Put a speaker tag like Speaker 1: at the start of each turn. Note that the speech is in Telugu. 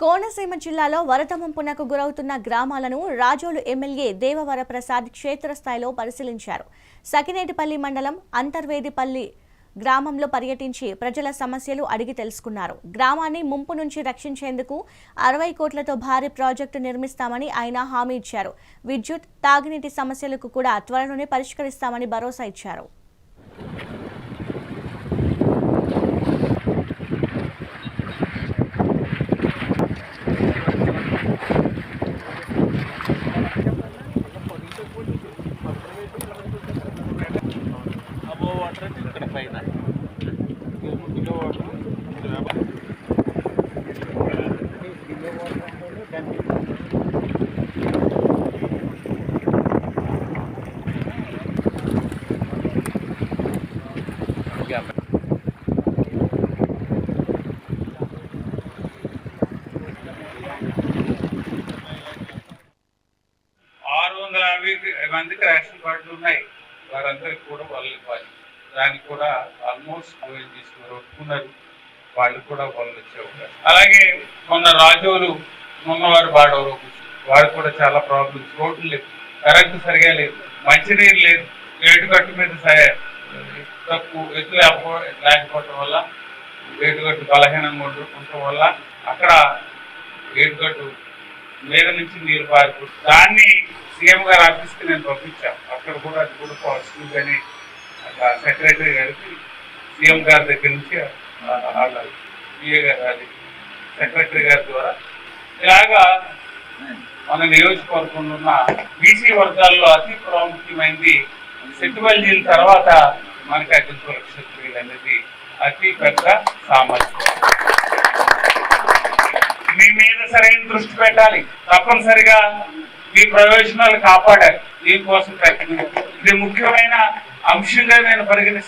Speaker 1: కోనసీమ జిల్లాలో వరద ముంపునకు గురవుతున్న గ్రామాలను రాజోలు ఎమ్మెల్యే దేవవరప్రసాద్ క్షేత్రస్థాయిలో పరిశీలించారు. సకినేటిపల్లి మండలం అంతర్వేదిపల్లి గ్రామంలో పర్యటించి ప్రజల సమస్యలు అడిగి తెలుసుకున్నారు. గ్రామాన్ని ముంపు నుంచి రక్షించేందుకు అరవై కోట్లతో భారీ ప్రాజెక్టు నిర్మిస్తామని ఆయన హామీ ఇచ్చారు. విద్యుత్ తాగునీటి సమస్యలకు కూడా త్వరలోనే పరిష్కరిస్తామని భరోసా ఇచ్చారు.
Speaker 2: అబో ఇక్కడ పైన కిలో వాటర్
Speaker 3: ఆరు వందల యాభై మందికి రేషన్ కార్డులు ఉన్నాయి. వారందరికీ కూడా వాళ్ళు ఇవ్వాలి. దానికి కూడా ఆల్మోస్ట్ తీసుకున్నారు ఒప్పుకున్నారు. వాళ్ళు కూడా వాళ్ళు వచ్చే అవకాశం. అలాగే మొన్న రాజోలు ఉన్నవారు బాడవరు వారు కూడా చాలా ప్రాబ్లమ్స్ రోడ్లు లేవు. కరెంటు సరిగా లేదు. మంచినీరు లేదు. ఏటుగట్టు మీద తక్కువ ఎత్తు లేకపో- లేకపోవటం వల్ల వేటుకట్టు బలహీనంగా ఉండటం వల్ల అక్కడ ఏటుగట్టు మీద నుంచి నీరు పారిపోతుంది. దాన్ని సీఎం గారు ఆఫీస్కి నేను పంపించాను. అక్కడ కూడా అది కూడా పాజిటివ్ సెక్రటరీ గారికి సీఎం గారి దగ్గర నుంచి పిఏ గారు సెక్రటరీ గారి ద్వారా ఇలాగా మన నియోజకవర్గంలో ఉన్న బీసీ వర్గాల్లో అతి ప్రాముఖ్యమైనది సెట్టుబల్జీల తర్వాత మనకి అగ్రికల్చర్ క్షత్రియులు అనేది అతి పెద్ద సామర్థ్యం. మీ మీద సరైన దృష్టి పెట్టాలి. తప్పనిసరిగా ఈ ప్రయోజనాలు కాపాడాలి. దీనికోసం ప్రయత్నం ఇది ముఖ్యమైన అంశంగా నేను పరిగణిస్తాను